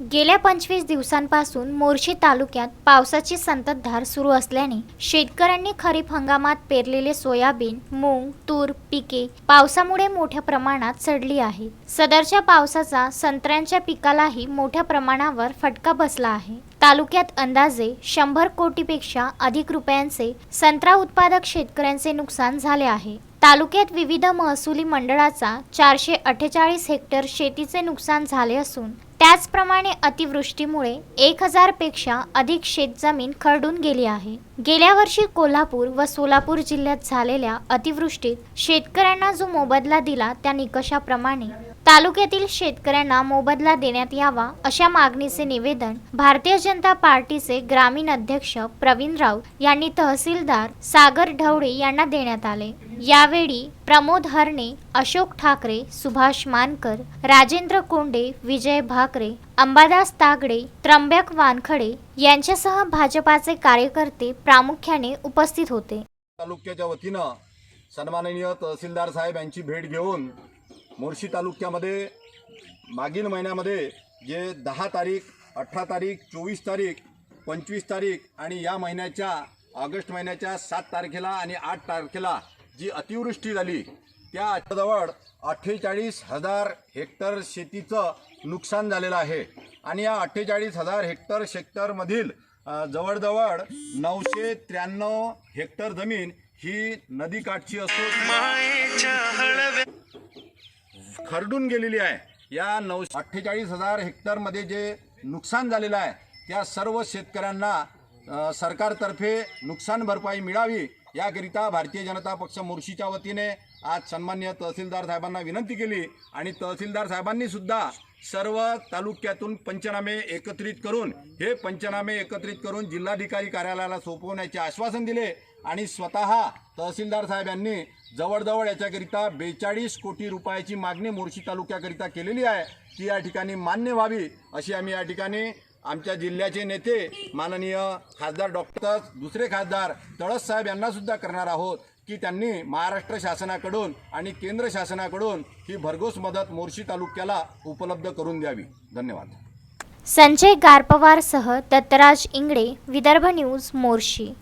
गेल्या पंचवीस दिवसांपासून मोर्शी तालुक्यात पावसाची संततधार सुरू असल्याने शेतकऱ्यांनी खरीप हंगामात पेरलेले सोयाबीन मूग तूर पिके पावसामुळे मोठ्या प्रमाणात सडली आहेत. सदरच्या पावसाचा संत्र्यांच्या पिकालाही मोठ्या प्रमाणावर फटका बसला आहे. तालुक्यात अंदाजे शंभर कोटीपेक्षा अधिक रुपयांचे संत्रा उत्पादक शेतकऱ्यांचे नुकसान झाले आहे. तालुक्यात विविध महसुली मंडळाचा चारशे अठ्ठेचाळीस हेक्टर शेतीचे नुकसान झाले असून त्याचप्रमाणे अतिवृष्टीमुळे एक हजारपेक्षा अधिक शेतजमीन खरडून गेली आहे. गेल्या वर्षी कोल्हापूर व सोलापूर जिल्ह्यात झालेल्या अतिवृष्टीत शेतकऱ्यांना जो मोबदला दिला त्या निकषाप्रमाणे तालुक्यातील शेतकऱ्यांना मोबदला देण्यात यावा अशा मागणीचे निवेदन भारतीय जनता पार्टीचे ग्रामीण अध्यक्ष प्रवीण राऊत यांनी तहसीलदार सागर ढवळे यांना देण्यात आले. यावेळी प्रमोद हरणे अशोक ठाकरे सुभाष मानकर राजेंद्र कोंडे विजय भाकरे अंबादास तागडे त्र्यंबक वानखडे यांच्यासह भाजपाचे कार्यकर्ते प्रामुख्याने उपस्थित होते. तालुक्याच्या वतीनं सन्माननीय तहसीलदार साहेब यांची भेट घेऊन मोर्शी तालुक्यामध्ये मागील महिन्यामध्ये जे दहा तारीख अठरा तारीख चोवीस तारीख पंचवीस तारीख आणि या महिन्याच्या ऑगस्ट महिन्याच्या सात तारखेला आणि आठ तारखेला जी अतिवृष्टी झाली त्या जवळ अठ्ठेचाळीस हजार हेक्टर शेतीचं नुकसान झालेलं आहे. आणि या अठ्ठेचाळीस हजार हेक्टर शेक्टरमधील जवळजवळ नऊशे त्र्याण्णव हेक्टर जमीन ही नदीकाठची असून खरडून गेलेली आहे. या नऊ अठ्ठेचाळीस हजार हेक्टरमध्ये जे नुकसान झालेलं आहे त्या सर्व शेतकऱ्यांना सरकारतर्फे नुकसान भरपाई मिळावी याकरिता भारतीय जनता पक्ष मोर्शीच्या वतीने आज सन्मान्य तहसीलदार साहेबांना विनंती केली आणि तहसीलदार साहेबांनी सुद्धा सर्व तालुक्यातून पंचनामे एकत्रित करून हे पंचनामे एकत्रित करून जिल्हाधिकारी कार्यालयाला सोपवण्याचे आश्वासन दिले आणि स्वतः तहसीलदार साहेब यांनी जवळजवळ याच्याकरिता बेचाळीस कोटी रुपयाची मागणी मोर्शी तालुक्याकरिता केलेली आहे ती या ठिकाणी मान्य व्हावी अशी आम्ही या ठिकाणी आमच्या जिल्ह्याचे नेते माननीय खासदार डॉक्टर दुसरे खासदार तळस साहेब यांना सुद्धा करणार आहोत की त्यांनी महाराष्ट्र शासनाकडून आणि केंद्र शासनाकडून ही भरघोस मदत मोर्शी तालुक्याला उपलब्ध करून द्यावी. धन्यवाद. संजय गारपवारसह दत्तराज इंगडे विदर्भ न्यूज मोर्शी.